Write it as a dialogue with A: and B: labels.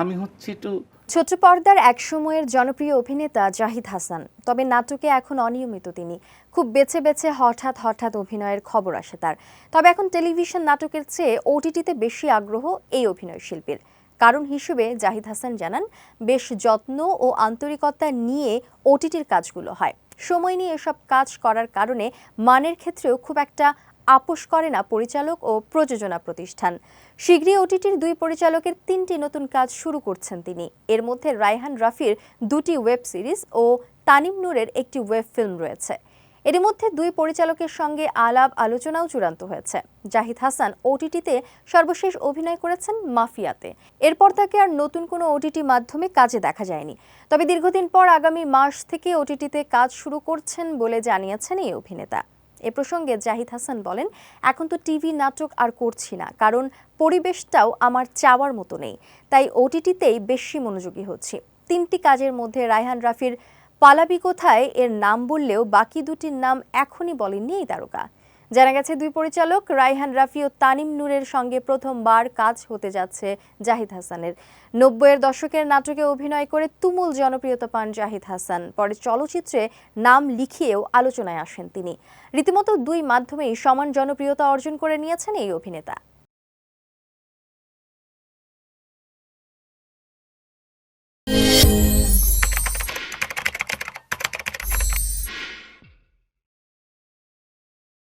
A: আমি হচ্ছে একটু
B: ছোট পর্দার একসময়ের জনপ্রিয় অভিনেতা জাহিদ হাসান, তবে নাটকে এখন অনিয়মিত তিনি। খুব বেছে বেছে হঠাৎ হঠাৎ অভিনয়ের খবর আসে তার। তবে এখন টেলিভিশন নাটকের চেয়ে ওটিটিতে বেশি আগ্রহ এই অভিনয় শিল্পীর। কারণ হিসেবে জাহিদ হাসান জানান, বেশ যত্ন ও আন্তরিকতা নিয়ে ওটিটির কাজগুলো হয়। সময় নিয়ে এসব কাজ করার কারণে মানের ক্ষেত্রেও খুব একটা আপোষ করে না পরিচালক ও প্রযোজনা প্রতিষ্ঠান। শীঘ্রই ওটিটির দুই পরিচালকের তিনটি নতুন কাজ শুরু করছেন তিনি। এর মধ্যে রায়হান রাফির দুটি ওয়েব সিরিজ ও তানিম নূরের একটি ওয়েব ফিল্ম রয়েছে। এর মধ্যে দুই পরিচালকের সঙ্গে আলাপ আলোচনাও চূড়ান্ত হয়েছে। জাহিদ হাসান ওটিটিতে সর্বশেষ অভিনয় করেছেন মাফিয়াতে। এরপর তাকে আর নতুন কোনো ওটিটি মাধ্যমে কাজে দেখা যায়নি। তবে দীর্ঘদিন পর আগামী মাস থেকে ওটিটিতে কাজ শুরু করছেন বলে জানিয়েছেন এই অভিনেতা। এ প্রসঙ্গে জাহিদ হাসান বলেন, এখন তো টিভি নাটক আর করছি না, কারণ পরিবেশটাও আমার চাওয়ার মতো নেই। তাই ওটিটিতেই বেশি মনোযোগী হচ্ছে। তিনটি কাজের মধ্যে রায়হান রাফির পালাবি কোথায় এর নাম বললেও বাকি দুটির নাম এখনই বলেননি এই তারকা। জানা গেছে, দুই পরিচালক, রায়হান রাফি ও তানিম নূরের সঙ্গে প্রথমবার কাজ হতে যাচ্ছে জাহিদ হাসানের। নব্বইয়ের দশকের নাটকে অভিনয় করে তুমুল জনপ্রিয়তা পান জাহিদ হাসান। পরে চলচ্চিত্রে নাম লিখিয়েও আলোচনায় আসেন তিনি। রীতিমতো দুই মাধ্যমেই সমান জনপ্রিয়তা অর্জন করে নিয়েছেন এই অভিনেতা।